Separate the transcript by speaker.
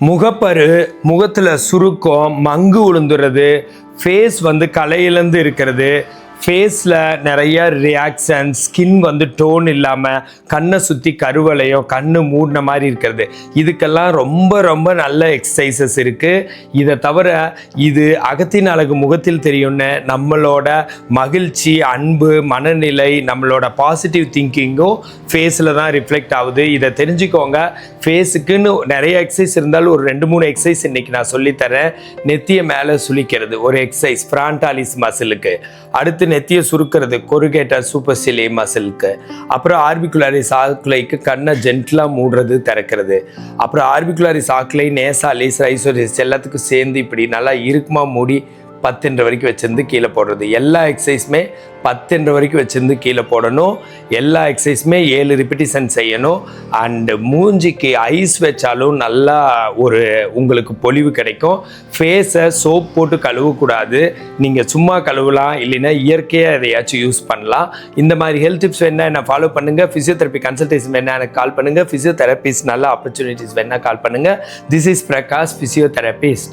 Speaker 1: முகப்பரு முகத்தில் சுருக்கம் மங்கு உளுந்துறது ஃபேஸ் வந்து கலையிலேருந்து இருக்கிறது ஃபேஸில் நிறைய ரியாக்ஷன் ஸ்கின் வந்து டோன் இல்லாமல் கண்ணை சுற்றி கருவலையோ கண்ணு மூடின மாதிரி இருக்கிறது. இதுக்கெல்லாம் ரொம்ப ரொம்ப நல்ல எக்ஸசைசஸ் இருக்குது இதை தவிர இது அகத்தின் அழகு முகத்தில் தெரியும்னு நம்மளோட மகிழ்ச்சி அன்பு மனநிலை நம்மளோட பாசிட்டிவ் திங்கிங்கும் ஃபேஸில் தான் ரிஃப்ளெக்ட் ஆகுது. இதை தெரிஞ்சுக்கோங்க. ஃபேஸுக்குன்னு நிறைய எக்ஸசைஸ் இருந்தாலும் ஒரு ரெண்டு மூணு எக்ஸசைஸ் இன்னைக்கு நான் சொல்லித்தரேன். நெத்திய மேலே சுளிக்கிறது ஒரு எக்ஸசைஸ் ஃப்ரான்டாலிஸ் மசிலுக்கு அடுத்து நெத்தியை சுருக்கிறது கொருகேட்டா சூப்பர் சிலி மசிலுக்கு அப்புறம் ஆர்பிகுலாரிஸ் ஆக்லைக்கு கண்ணை ஜென்டிலாக மூடுறது திறக்கிறது. அப்புறம் ஆர்பிகுலாரிஸ் ஆக்லை நேசாலிஸ் ரைசோரிஸ் எல்லாத்துக்கும் சேர்ந்து இப்படி நல்லா இருக்குமா மூடி பத்துன்ற வரைக்கும் வச்சுருந்து கீழே போடுறது. எல்லா எக்ஸசைஸுமே பத்துன்ற வரைக்கும் வச்சுருந்து கீழே போடணும். எல்லா எக்ஸசைஸுமே ஏழு ரிப்பிட்டிஷன் செய்யணும். அண்டு மூஞ்சிக்கு ஐஸ் வச்சாலும் நல்லா ஒரு உங்களுக்கு பொலிவு கிடைக்கும். ஃபேஸை சோப் போட்டு கழுவக்கூடாது. நீங்கள் சும்மா கழுவலாம் இல்லைன்னா இயற்கையாக எதையாச்சும் யூஸ் பண்ணலாம். இந்த மாதிரி ஹெல்த் டிப்ஸ் வேணால் என்ன ஃபாலோ பண்ணுங்கள் ஃபிசியோதெரப்பி கன்சல்டேஷன் வேணால் எனக்கு கால் பண்ணுங்கள் ஃபிசியோதெரபிஸ்ட் நல்ல ஆப்பர்ச்சுனிட்டிஸ் வேணால் கால் பண்ணுங்கள் திஸ் இஸ் பிரகாஷ் ஃபிசியோதெரபிஸ்ட்